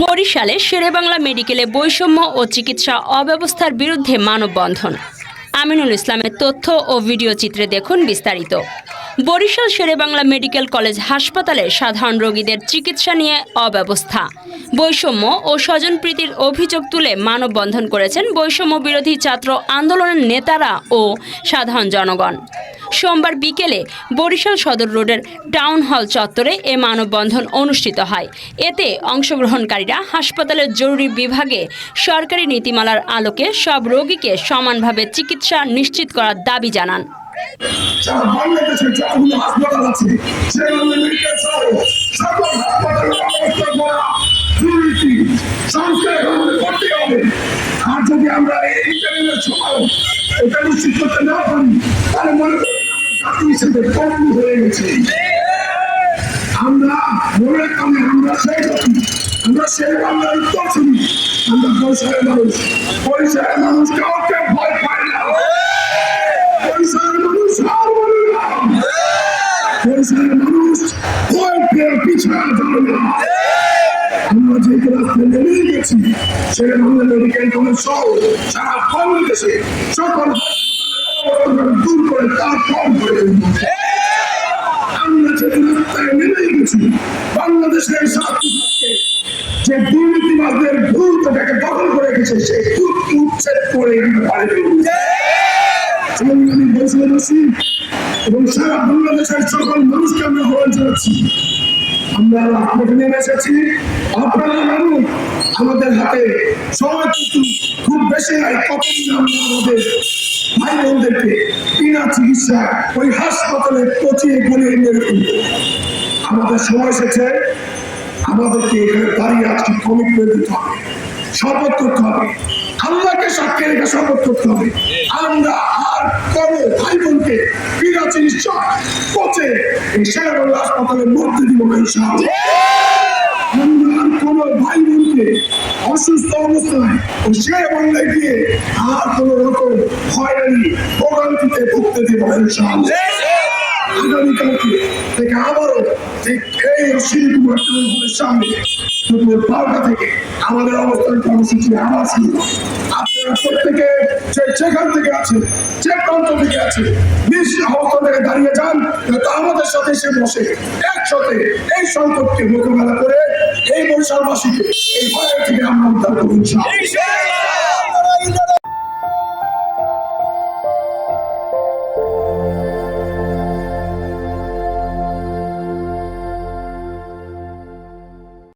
বরিশালে শেরেবাংলা মেডিকেলে বৈষম্য ও চিকিৎসা অব্যবস্থার বিরুদ্ধে মানববন্ধন। আমিনুল ইসলামের তথ্য ও ভিডিও চিত্রে দেখুন বিস্তারিত। বরিশাল শেরেবাংলা মেডিকেল কলেজ হাসপাতালে সাধারণ রোগীদের চিকিৎসা নিয়ে অব্যবস্থা। বৈষম্য ও স্বজনপ্রীতির অভিযোগ তুলে মানববন্ধন করেছেন বৈষম্য বিরোধী ছাত্র আন্দোলনের নেতারা ও সাধারণ জনগণ। সোমবার বিকেলে বরিশাল সদর রোডের টাউন হল চত্বরে এ মানববন্ধন অনুষ্ঠিত হয়। এতে অংশগ্রহণকারীরা হাসপাতালের জরুরি বিভাগে সরকারি নীতিমালার আলোকে সব রোগীকে সমানভাবে চিকিৎসা নিশ্চিত করার দাবি জানান। আর যদি আমরা এই সময় এটা নিশ্চিত করতে না পারি, তাহলে মনে করি আমরা জাতি হিসেবে পঙ্গু হয়ে গেছে আমরা মনে রাখতাম আমরা সেই জাতি আমরা সেই বাংলার উত্তর ছবি আমরা পরিসরের মানুষ। পরিসরের মানুষ কাউকে ভয় পায় না। পরিসরের মানুষ হার মানে না। পরিসরের মানুষ ভয় পেয়ে পিছনে যাবে না। আমরা যে রাস্তায় নেমে গেছি সেটা বাংলা মেডিকেল কলেজ সহ সারা বাংলাদেশে সকল দূর যে রাস্তায় নেমে গেছি বাংলাদেশের করে গেছে সেই ভুল উচ্ছেদ আমি বলছি এবং সারা বাংলাদেশের সকল মানুষকে আমরা আহ্বান জানাচ্ছি। আমরা আপনাকে নেমে এসেছি। আপনারা জানুন, আমাদের হাতে সময় কিন্তু খুব বেশি নাই কতদিন আমাদের ভাই বোনদেরকে বিনা চিকিৎসা ওই হাসপাতালে পচিয়ে গলিয়ে মেরে আমাদের সময় এসেছে, আমাদেরকে এখানে দাঁড়িয়ে আজকে কমিটমেন্ট দিতে হবে, শপথ করতে হবে। আল্লাহকে সাক্ষী রেখে শপথ করতে হবে। আমরা আর কোনো ভাই বোনকে বিনা চিকিৎসা পচে এই হাসপাতালে মরতে দিব কোনো ভাই বোনকে অসুস্থ অবস্থায় ও সে বাংলায় গিয়ে আর কোনো রকম হয়রানি, ভোগান্তিতে ভুগতে দিব আগামীকালকে থেকে আবারও ঠিক এই অশ্বিনী কুমার সামনে দুপুর বারোটা থেকে আমাদের অবস্থান কর্মসূচি আবার শুরু আপনারা প্রত্যেকে যে যেখান থেকে আছে যে প্রান্ত থেকে আছে নিজ অবস্থান থেকে দাঁড়িয়ে যান যাতে আমাদের সাথে সে বসে, একসাথে এই সংকটকে মোকাবেলা করে এই বরিশালবাসীকে এই ভয়ের থেকে আমরা উদ্ধার করুন।